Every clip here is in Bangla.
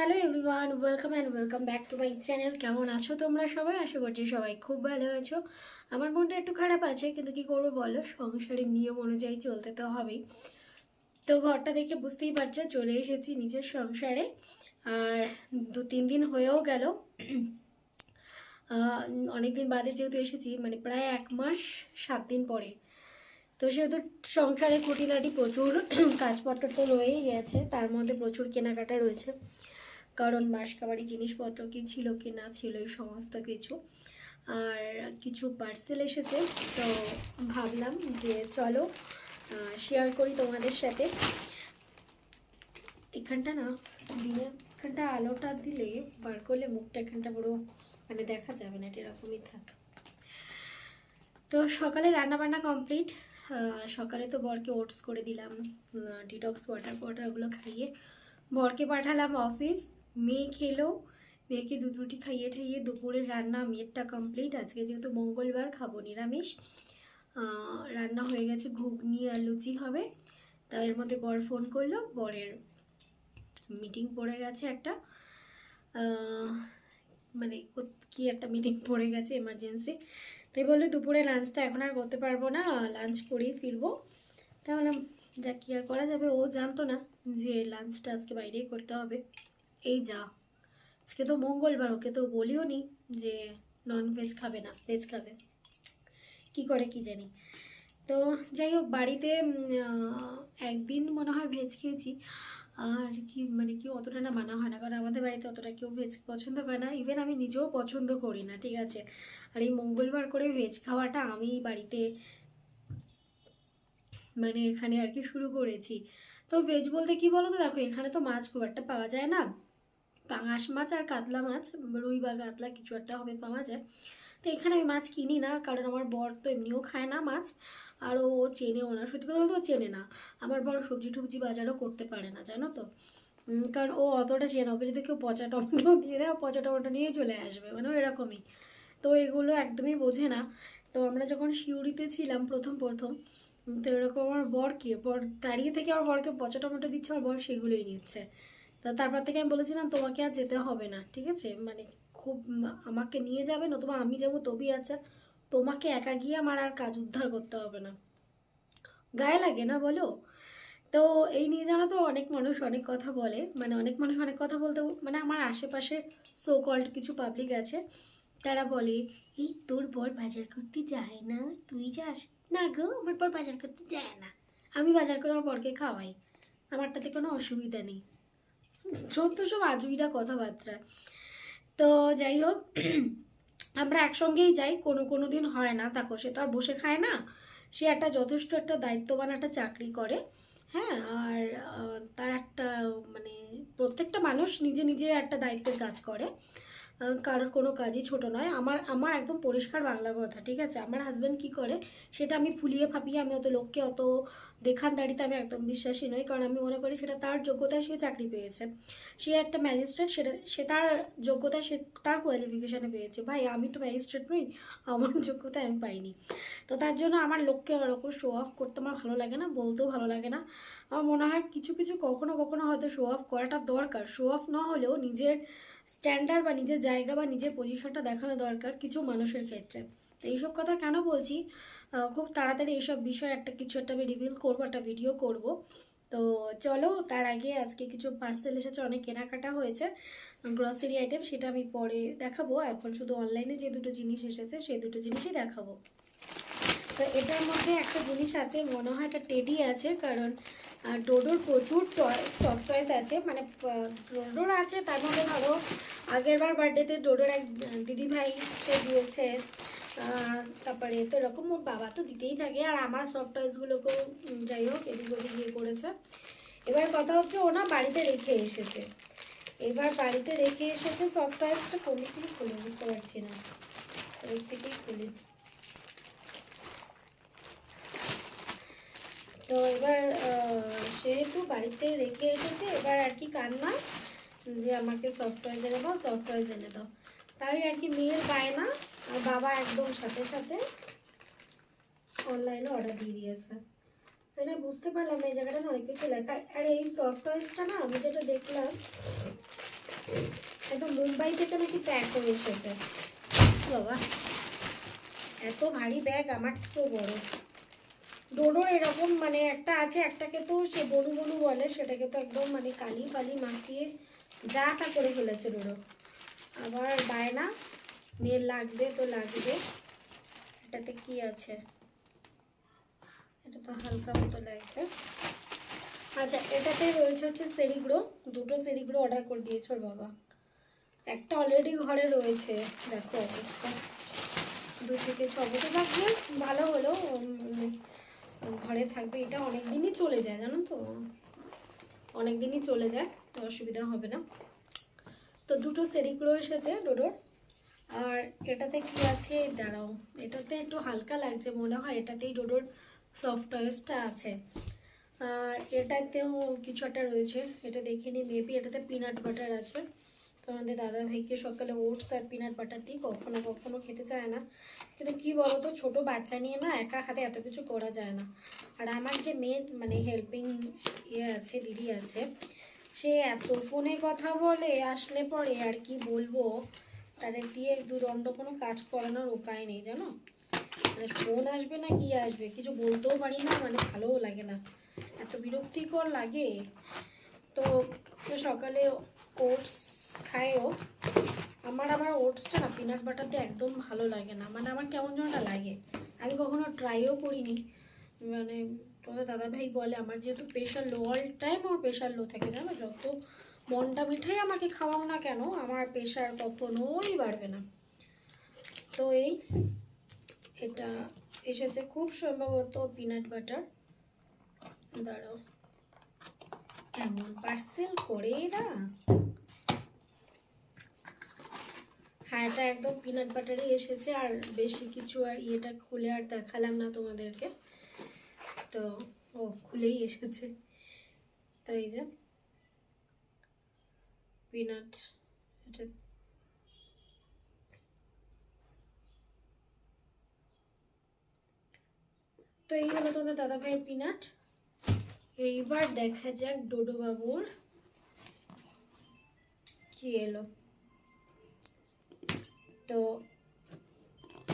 Hello everyone welcome and welcome back to my channel কেমন আছো তোমরা সবাই? আশা করছি সবাই খুব ভালো আছো। আমার মনটা একটু খারাপ আছে, কিন্তু কি করব বলো? সংসারের নিয়ম অনুযায়ী চলতে তো হবেই। তো ঘরটা দেখে বুঝতেই পারছ, চলে এসেছি নিজের সংসারে। আর দু তিন দিন হয়েও গেল। অনেক দিন বাদে যেহেতু এসেছি মানে প্রায় এক মাস, সাত দিন পরে। তো সেহেতু সংসারে খুঁটিনাটি প্রচুর কাজপত্র তো রয়েই গেছে, তার মধ্যে প্রচুর কেনাকাটা রয়েছে। কারণ মাসকাবারি জিনিসপত্র কি ছিল কি না ছিল, এই সমস্ত কিছু। আর কিছু পার্সেল এসেছে, তো ভাবলাম যে চলো শেয়ার করি তোমাদের সাথে। এখানটা না দিনে এখানটা আলোটা দিলে বার করলে মুখটা এখানটা পুরো মানে দেখা যাবে না, এটা এরকমই থাক। তো সকালে রান্না বান্না কমপ্লিট সকালে তো বরকে ওটস করে দিলাম ডিটক্স ওয়াটার ওয়াটারগুলো খাইয়ে বরকে পাঠালাম অফিস মেয়ে খেলো, মেয়েকে দুধ রুটি খাইয়ে ঠাইয়ে দুপুরের রান্না মেয়েরটা কমপ্লিট আজকে যেহেতু মঙ্গলবার, খাব নিরামিষ। রান্না হয়ে গেছে, ঘুগনি আর লুচি হবে। তা এর মধ্যে বর ফোন করল, বরের মিটিং পড়ে গেছে একটা। মানে কি একটা মিটিং পড়ে গেছে এমার্জেন্সি তাই বলল, দুপুরে লাঞ্চটা এখন আর করতে পারব না লাঞ্চ করেই ফিরবো। তাহলে যা কি আর করা যাবে? ও জানতো না যে লাঞ্চটা আজকে বাইরেই করতে হবে। এই যা। আজকে তো মঙ্গলবার, ওকে তো বলিও নি যে নন ভেজ খাবে না ভেজ খাবে। কি করে কি জানি। তো যাই হোক, বাড়িতে একদিন মনে হয় ভেজ খেয়েছি। আর কি মানে কি অতটা না মানা হয় না, কারণ আমাদের বাড়িতে অতটা কেউ ভেজ পছন্দ করে না। ইভেন আমি নিজেও পছন্দ করি না, ঠিক আছে? আর এই মঙ্গলবার করে ভেজ খাওয়াটা আমি বাড়িতে মানে এখানে আর কি শুরু করেছি। তো ভেজ বলতে কি বলো তো দেখো, এখানে তো মাছ খুব একটা পাওয়া যায় না। পাঙাশ মাছ আর কাতলা মাছ রুই বা কাতলা কিছু একটা হবে পাওয়া যায়। তো এখানে আমি মাছ কিনি না, কারণ আমার বর তো এমনিও খায় না মাছ, আর ও চেনেও না। সত্যি কথা বলতে ও চেনে না। আমার বর সবজি টবজি বাজারও করতে পারে না, জানো তো? কারণ ও অতটা চেনে ওকে যদি কেউ পচা টমেটো দিয়ে দেয় পচা টমেটো নিয়ে চলে আসবে মানে এরকমই। তো এগুলো একদমই বোঝে না। তো আমরা যখন শিউরিতে ছিলাম প্রথম প্রথম তো এরকম আমার বরকে বর দাঁড়িয়ে থেকে আমার বরকে পচা টমেটো দিচ্ছে, আমার বর সেগুলোই নিচ্ছে। তো তারপর থেকে আমি বলেছিলাম, তোমাকে আর যেতে হবে না, ঠিক আছে? মানে খুব আমাকে নিয়ে যাবে, নতুবা আমি যাব, তবেই আচ্ছা। তোমাকে একা গিয়ে আমার আর কাজ উদ্ধার করতে হবে না। গায়ে লাগে না, বলো? তো এই নিয়ে জানো তো অনেক মানুষ অনেক কথা বলে মানে অনেক মানুষ অনেক কথা বলতে মানে আমার আশেপাশে সো কল্ড কিছু পাবলিক আছে, তারা বলে, এই তোর বর বাজার করতে যায় না, তুই যাস না গো, আমার বর বাজার করতে যায় না। আমি বাজার করে আমার বরকে খাওয়াই আমারটাতে কোনো অসুবিধা নেই। সত্য সব আজুইরা কথাবার্তা। তো যাই হোক, আমরা একসঙ্গেই যাই, কোনো কোনো দিন হয় না। তাকো সে তো আর বসে খায় না। সে একটা যথেষ্ট একটা দায়িত্ববান একটা চাকরি করে হ্যাঁ? আর তার একটা মানে প্রত্যেকটা মানুষ নিজে নিজের একটা দায়িত্বের কাজ করে। কারোর কোনো কাজই ছোট নয়। আমার আমার একদম পরিষ্কার বাংলা কথা, ঠিক আছে? আমার হাজব্যান্ড কি করে, সেটা আমি ফুলিয়ে ফাঁপিয়ে আমি অত লোককে অত দেখানদারিতে আমি একদম বিশ্বাসী নই। কারণ আমি মনে করি সেটা তার যোগ্যতায় সে চাকরি পেয়েছে। সে একটা ম্যাজিস্ট্রেট সেটা, সে তার যোগ্যতায় সে তার কোয়ালিফিকেশানে পেয়েছে। ভাই, আমি তো ম্যাজিস্ট্রেট নই, আমার যোগ্যতা আমি পাইনি। তো তার জন্য আমার লোককে ওরকম শো অফ করতে আমার ভালো লাগে না, বলতেও ভালো লাগে না। আমার মনে হয় কিছু কিছু কখনো কখনো হয়তো শো অফ করাটা দরকার। শো অফ না হলেও নিজের স্ট্যান্ডার্ড বা নিজের জায়গা বা নিজের পজিশনটা দেখানো দরকার কিছু মানুষের ক্ষেত্রে। তো এইসব কথা কেন বলছি? খুব তাড়াতাড়ি এইসব বিষয়ে একটা কিছু একটা আমি রিভিল করব, একটা ভিডিও করব। তো চলো, তার আগে আজকে কিছু পার্সেল এসেছে, অনেক কেনাকাটা হয়েছে গ্রসারি আইটেম সেটা আমি পরে দেখাবো। এখন শুধু অনলাইনে যে দুটো জিনিস এসেছে সেই দুটো জিনিসই দেখাবো। তো এটার মধ্যে একটা জিনিস আছে, মনে হয় একটা টেডি আছে, কারণ আহ, ডোডোর প্রচুর সফট টয়েস আছে মানে ডোডোর আছে তার মধ্যে ধরো আগেরবার বার্থডেতে ডোডোর এক দিদি ভাই সে দিয়েছে তারপরে তো এরকম ওর বাবা তো দিতেই থাকে আর আমার সফট টয়েসগুলোকেও যাই হোক এদিক ওদিক ইয়ে করেছে। এবার কথা হচ্ছে ও না বাড়িতে রেখে এসেছে। এবার বাড়িতে রেখে এসেছে সফট টয়েসটা কোন থেকে খুলে বুঝতে পারছি না। ওই থেকেই খুলি। তো এবার সেহেতু বাড়িতে রেখে এসেছে, এবার আর কি কান্না? যে আমাকে সফট টয়েস এনে দাও সফট টয়েস এনে দাও। তাই আর কি মেয়ের পায় না, আর বাবা একদম সাথে সাথে অনলাইনে অর্ডার দিয়ে দিয়েছে। মানে বুঝতে পারলাম এই জায়গাটা অনেক কিছু লেখা। আর এই সফট না, আমি যেটা দেখলাম, একদম মুম্বাই থেকে নাকি প্যাক হয়ে এসেছে। বাবা, এত ভারী ব্যাগ আমার থেকেও বড়। ডোডোর এরকম মানে একটা আছে, একটাকে তো সে বনু বনু বলে, সেটাকে তো একদম মানে কালি ফালি মাখিয়ে যা তা করে ফেলেছে ডোডো। আবার বায়না, মেয়ের লাগবে তো লাগবে। এটাতে কি আছে? এটা তো হালকা মতো লাগছে। আচ্ছা এটাতে রয়েছে হচ্ছে সেরিগুলো দুটো সেরিগুলো অর্ডার করে দিয়েছে ওর বাবা। একটা অলরেডি ঘরে রয়েছে। দেখো অবস্থা। দু থেকে ছ বছর। থাকবে ভালো হলো। ঘরে থাকবে এটা অনেক দিনই চলে যায় জানো তো? অনেক দিনই চলে যায় তো অসুবিধা হবে না। তো দুটো সেরিগুলো এসেছে ডোডোর। আর এটাতে কি আছে দাঁড়াও এটাতে একটু হালকা লাগছে মনে হয় এটাতেই ডোডোর সফট টয়েসটা আছে। আর এটাতেও কিছু একটা রয়েছে এটা দেখিনি মেবি এটাতে পিনাট বাটার আছে। তো আমাদের দাদা ভাইকে সকালে ওটস আর পিনাট বাটার দিই কখনো কখনো খেতে চায় না। কিন্তু কি বলতো, ছোট বাচ্চা নিয়ে না একা হাতে এত কিছু করা যায় না। আর আমার যে মেয়ে মানে হেল্পিং ইয়ে আছে, দিদি আছে, সে এত ফোনে কথা বলে, আসলে পরে আর কি বলব? তাদের দিয়ে দুদণ্ড কোনো কাজ করানোর উপায় নেই, জানো? মানে ফোন আসবে না, কি আসবে? কিছু বলতেও পারি না মানে ভালোও লাগে না। এত বিরক্তিকর লাগে। তো সকালে ওটস খায়ও আমার আমার ওটসটা না পিনাট বাটার দিয়ে একদম ভালো লাগে না। মানে আমার কেমন একটা লাগে। আমি কখনো ট্রাইও করিনি। মানে তোমাদের দাদাভাই বলে, আমার যেহেতু প্রেশার লো অল টাইম আমার প্রেশার লো থাকে, জানো? যত মনটা মিঠাই আমাকে খাওয়াও না কেন, আমার প্রেশার কখনোই বাড়বে না। তো এই, এটা এসেছে খুব সম্ভবত পিনাট বাটার দাঁড়াও। এমন পার্সেল করে না এটা একদম পিনাট বাটারই এসেছে, আর বেশি কিছু আর ইয়েটা খুলে আর দেখালাম না তোমাদেরকে। তো, ও, খুলেই এসেছে। তো এই যে পিনাট এটা তো এই হলো তোমাদের দাদা ভাইয়ের পিনাট এইবার দেখা যাক ডোডো বাবুর কি এলো। তো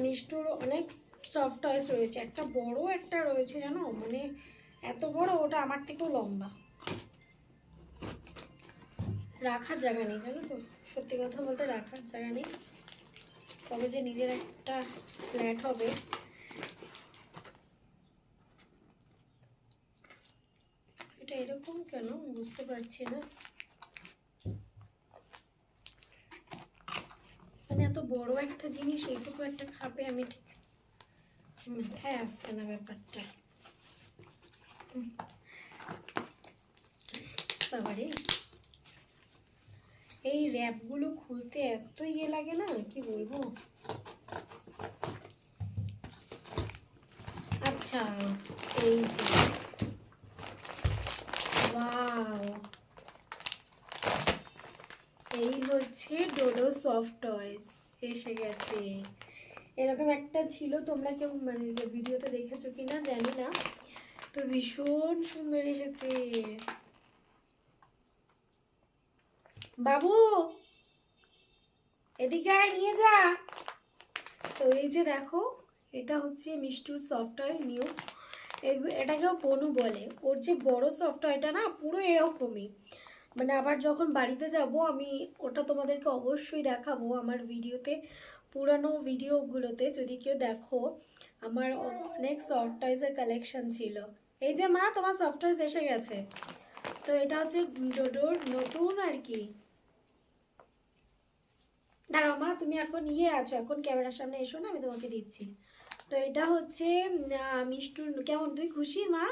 মিষ্টুর অনেক সফট টয়েস রয়েছে। একটা বড় একটা রয়েছে জানো? মানে এত বড়, ওটা আমার থেকেও লম্বা। রাখার জায়গা নেই জানো তো? সত্যি কথা বলতে রাখার জায়গা নেই। তবে যে নিজের একটা ফ্ল্যাট হবে। এটা এরকম কেন? বুঝতে পারছি না মানে এত বড় একটা জিনিস, এইটুকু একটা খাবে, আমি ঠিক মাথায় আসছে না ব্যাপারটা। বাবারে। এই র্যাপগুলো খুলতে এত ইয়ে লাগে না, কি বলব? আচ্ছা এই যে। এই হচ্ছে ডোডো সফট টয়েস। এসে গেছে। এরকম একটা ছিল, তোমরা কেউ মানে ভিডিওতে দেখেছ কিনা জানি না। তো ভীষণ সুন্দর এসেছে। বাবু, এদিকে আয়, নিয়ে যা। তো এই যে দেখো, এটা হচ্ছে মিষ্টুর সফটওয়্যার নিউ এটাকেও বনু বলে। ওর যে বড় সফটওয়্যারটা না, পুরো এরকমই। মানে আবার যখন বাড়িতে যাব আমি ওটা তোমাদেরকে অবশ্যই দেখাবো আমার ভিডিওতে পুরানো ভিডিওগুলোতে যদি কেউ দেখো আমার অনেক সফটওয়্যার্সের কালেকশন ছিল। এই যে মা তোমার সফটওয়্যার এসে গেছে। তো এটা হচ্ছে ডোডোর নতুন আর কি। দাঁড়াও মা তুমি এখন ইয়ে আছো এখন ক্যামেরার সামনে এসো না আমি তোমাকে দিচ্ছি। তো এটা হচ্ছে মিষ্টুর কেমন তুই খুশি মা?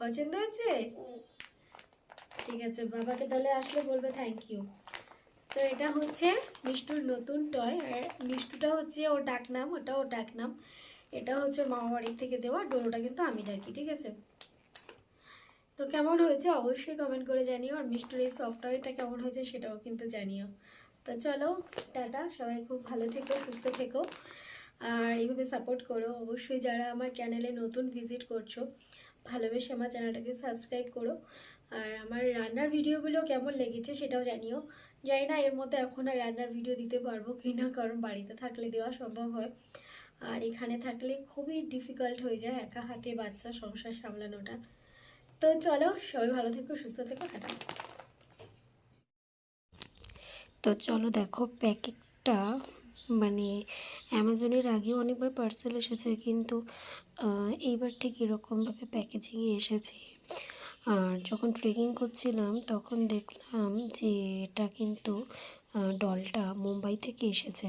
পছন্দ হয়েছে? ঠিক আছে, বাবাকে তাহলে আসলে বলবে থ্যাংক ইউ তো এটা হচ্ছে মিষ্টুর নতুন টয় আর মিষ্টুটা হচ্ছে ওর ডাক নাম ওটা ওর ডাক নাম এটা হচ্ছে মামা বাড়ি থেকে দেওয়া, ডোরোটা কিন্তু আমি ডাকি ঠিক আছে? তো কেমন হয়েছে অবশ্যই কমেন্ট করে জানিও, আর মিষ্টুর এই সফটওয়্যারটা কেমন হয়েছে সেটাও কিন্তু জানিও। তো চলো, টাটা, সবাই খুব ভালো থেকো, সুস্থ থেকো। আর এইভাবে সাপোর্ট করো। অবশ্যই যারা আমার চ্যানেলে নতুন ভিজিট করছ ভালোবেসে আমার চ্যানেলটাকে সাবস্ক্রাইব করো। আর আমার রান্নার ভিডিওগুলো কেমন লেগেছে সেটাও জানিও। জানি না এর মধ্যে এখন আর রান্নার ভিডিও দিতে পারব কি না, কারণ বাড়িতে থাকলে দেওয়া সম্ভব হয়। আর এখানে থাকলে খুবই ডিফিকাল্ট হয়ে যায় একা হাতে বাচ্চা সংসার সামলানোটা। তো চলো, সবাই ভালো থেকো, সুস্থ থেকো, টাটা। তো চলো দেখো প্যাকেটটা মানে অ্যামাজনের আগেও অনেকবার পার্সেল এসেছে, কিন্তু এইবার ঠিক এরকমভাবে প্যাকেজিংয়ে এসেছে। আর যখন ট্রেকিং করছিলাম, তখন দেখলাম যে এটা কিন্তু ডলটা মুম্বাই থেকে এসেছে।